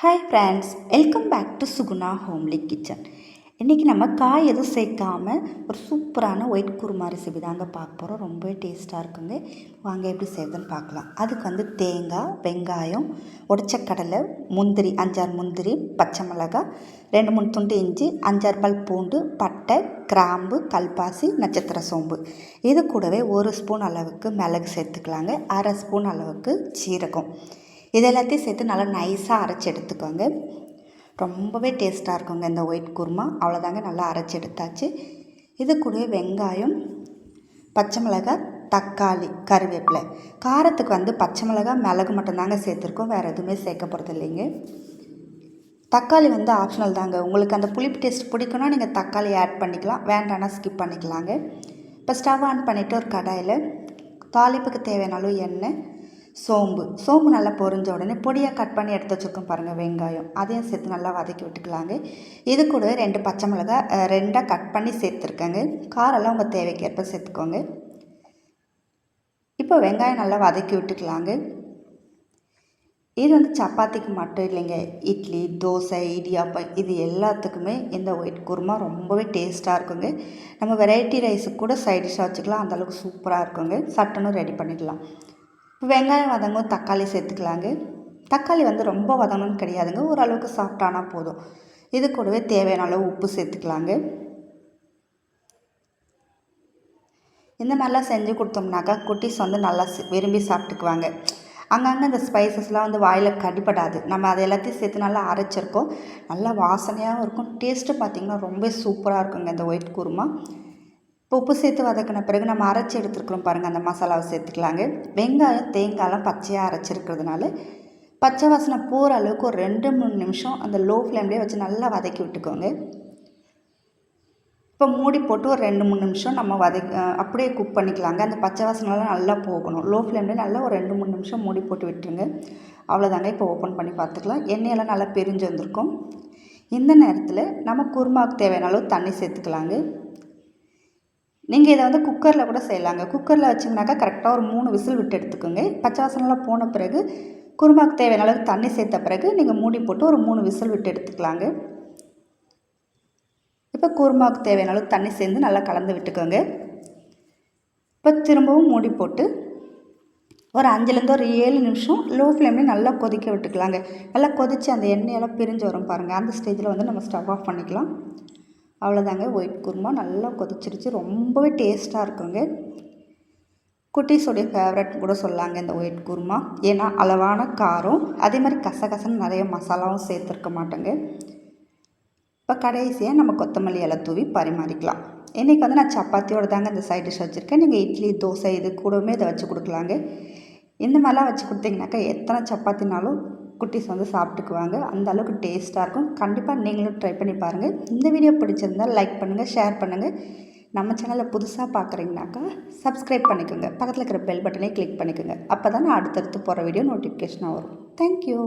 Hi friends welcome back to Suguna homely kitchen இன்றைக்கி நம்ம காய் எதுவும் சேர்க்காமல் ஒரு சூப்பரான ஒயிட் குருமா ரெசிபி தாங்க பார்க்க போகிறோம் ரொம்பவே டேஸ்ட்டாக இருக்குங்க. வாங்க எப்படி செய்யுதுன்னு பார்க்கலாம். அதுக்கு வந்து தேங்காய் வெங்காயம் உடச்ச கடலை முந்திரி அஞ்சாறு முந்திரி பச்சை மிளகாய் ரெண்டு மூணு துண்டு இஞ்சி அஞ்சாறு பல் பூண்டு பட்டை கிராம்பு கல்பாசி நட்சத்திர சோம்பு. இது கூடவே ஒரு ஸ்பூன் அளவுக்கு மிளகு சேர்த்துக்கலாங்க. அரை ஸ்பூன் அளவுக்கு சீரகம். இது எல்லாத்தையும் சேர்த்து நல்லா நைஸாக அரைச்சி எடுத்துக்கோங்க. ரொம்பவே டேஸ்ட்டாக இருக்குங்க இந்த ஒயிட் குருமா. அவ்வளோதாங்க நல்லா அரைச்சி எடுத்தாச்சு. இது கூடவே வெங்காயம் பச்சை மிளகாய் தக்காளி கருவேப்பிலை. காரத்துக்கு வந்து பச்சை மிளகாய் மிளகு மட்டும்தாங்க சேர்த்துருக்கோம். வேறு எதுவுமே சேர்க்க போகிறது இல்லைங்க. தக்காளி வந்து ஆப்ஷனல் தாங்க. உங்களுக்கு அந்த புளிப்பு டேஸ்ட் பிடிக்குன்னா நீங்கள் தக்காளி ஆட் பண்ணிக்கலாம். வேண்டாம்னா ஸ்கிப் பண்ணிக்கலாங்க. இப்போ ஸ்டவ் ஆன் பண்ணிவிட்டு ஒரு கடாயில் தாளிப்புக்கு தேவையான அளவு எண்ணெய் சோம்பு. சோம்பு நல்லா பொரிஞ்ச உடனே பொடியாக கட் பண்ணி எடுத்து வச்சுருக்கோம் பாருங்கள் வெங்காயம். அதையும் சேர்த்து நல்லா வதக்கி விட்டுக்கலாங்க. இது கூட ரெண்டு பச்சை மிளகா ரெண்டாக கட் பண்ணி சேர்த்துருக்கேங்க. காரெல்லாம் உங்கள் தேவைக்கேற்ப சேர்த்துக்கோங்க. இப்போ வெங்காயம் நல்லா வதக்கி விட்டுக்கலாங்க. இது வந்து சப்பாத்திக்கு மட்டும் இல்லைங்க. இட்லி தோசை இடியாப்பம் இது எல்லாத்துக்குமே இந்த ஒயிட் குருமா ரொம்பவே டேஸ்ட்டாக இருக்குங்க. நம்ம வெரைட்டி ரைஸுக்கு கூட சைட் டிஷ்ஷாக வச்சுக்கலாம். அந்தளவுக்கு சூப்பராக இருக்குங்க. சட்டனும் ரெடி பண்ணிடலாம். வெங்காயம் வதங்கும் தக்காளி சேர்த்துக்கலாங்க. தக்காளி வந்து ரொம்ப வதங்கணும்னு கிடையாதுங்க. ஓரளவுக்கு சாஃப்டானா போதும். இது கூடவே தேவையான அளவு உப்பு சேர்த்துக்கலாங்க. இந்த மாதிரிலாம் செஞ்சு கொடுத்தோம்னாக்கா குட்டீஸ் வந்து நல்லா விரும்பி சாப்பிட்டுக்குவாங்க. அங்கங்கே இந்த ஸ்பைசஸ்லாம் வந்து வாயில் கடிப்படாது நம்ம அதை எல்லாத்தையும் சேர்த்து நல்லா அரைச்சிருக்கோம். நல்லா வாசனையாகவும் இருக்கும். டேஸ்ட்டு பார்த்திங்கன்னா ரொம்ப சூப்பராக இருக்குங்க இந்த ஒயிட் குருமா. இப்போ உப்பு சேர்த்து வதக்கின பிறகு நம்ம அரைச்சி எடுத்துருக்குறோம் பாருங்கள் அந்த மசாலாவை சேர்த்துக்கலாங்க. வெங்காயம் தேங்காயெலாம் பச்சையாக அரைச்சிருக்கிறதுனால பச்சை வாசனை போகிற அளவுக்கு ஒரு ரெண்டு மூணு நிமிஷம் அந்த லோ ஃப்ளேம்லேயே வச்சு நல்லா வதக்கி விட்டுக்கோங்க. இப்போ மூடி போட்டு ஒரு ரெண்டு மூணு நிமிஷம் நம்ம வதக்கி அப்படியே குக் பண்ணிக்கலாங்க. அந்த பச்சை வாசனைலாம் நல்லா போகணும். லோ ஃப்ளேம்லேயே நல்லா ஒரு ரெண்டு மூணு நிமிஷம் மூடி போட்டு விட்டுருங்க. அவ்வளோதாங்க இப்போ ஓப்பன் பண்ணி பார்த்துக்கலாம். எண்ணெயெல்லாம் நல்லா பிரிஞ்சு வந்திருக்கும். இந்த நேரத்தில் நம்ம குருமாவுக்கு தேவையான அளவு தண்ணி சேர்த்துக்கலாங்க. நீங்கள் இதை வந்து குக்கரில் கூட செய்யலாங்க. குக்கரில் வச்சிங்கனாக்கா கரெக்டாக ஒரு மூணு விசில் விட்டு எடுத்துக்கோங்க. பச்சை வாசனெலாம் போன பிறகு குருமாக்கு தேவையான அளவுக்கு தண்ணி சேர்த்த பிறகு நீங்கள் மூடி போட்டு ஒரு மூணு விசில் விட்டு எடுத்துக்கலாங்க. இப்போ குருமாவுக்கு தேவையான அளவுக்கு தண்ணி சேர்ந்து நல்லா கலந்து விட்டுக்கோங்க. இப்போ திரும்பவும் மூடி போட்டு ஒரு அஞ்சுலேருந்து ஒரு ஏழு நிமிஷம் லோ ஃப்ளேம்லேயே நல்லா கொதிக்க விட்டுக்கலாங்க. நல்லா கொதித்து அந்த எண்ணெயெல்லாம் பிரிஞ்சு வரும் பாருங்கள் அந்த ஸ்டேஜில் வந்து நம்ம ஸ்டவ் ஆஃப் பண்ணிக்கலாம். அவ்வளோதாங்க. ஒயிட் குருமா நல்லா கொதிச்சிருச்சு. ரொம்பவே டேஸ்ட்டாக இருக்குங்க. குட்டீஸோடைய ஃபேவரட் கூட சொல்லாங்க இந்த ஒயிட் குருமா. ஏன்னா அளவான காரம் அதே மாதிரி கசகசன்னு நிறைய மசாலாவும் சேர்த்துருக்க மாட்டேங்க. இப்போ கடைசியாக நம்ம கொத்தமல்லி இலை தூவி பரிமாறிக்கலாம். இன்றைக்கி வந்து நான் சப்பாத்தியோடு தாங்க இந்த சைட் டிஷ் வச்சுருக்கேன். நீங்கள் இட்லி தோசை இது கூடவுமே இதை வச்சு கொடுக்கலாங்க. இந்த மாதிரிலாம் வச்சு கொடுத்தீங்கனாக்கா எத்தனை சப்பாத்தினாலும் குட்டீஸ் வந்து சாப்பிட்டுக்குவாங்க. அந்த அளவுக்கு டேஸ்ட்டாக இருக்கும். கண்டிப்பாக நீங்களும் ட்ரை பண்ணி பாருங்கள் இந்த வீடியோ பிடிச்சிருந்தால் லைக் பண்ணுங்கள் ஷேர் பண்ணுங்கள் நம்ம சேனலில் புதுசாக பார்க்குறீங்கனாக்கா சப்ஸ்கிரைப் பண்ணிக்கோங்க. பக்கத்தில் இருக்கிற பெல் பட்டனே கிளிக் பண்ணிக்கோங்க. அப்போ தான் அடுத்தடுத்து போகிற வீடியோ நோட்டிஃபிகேஷனாக வரும். தேங்க்யூ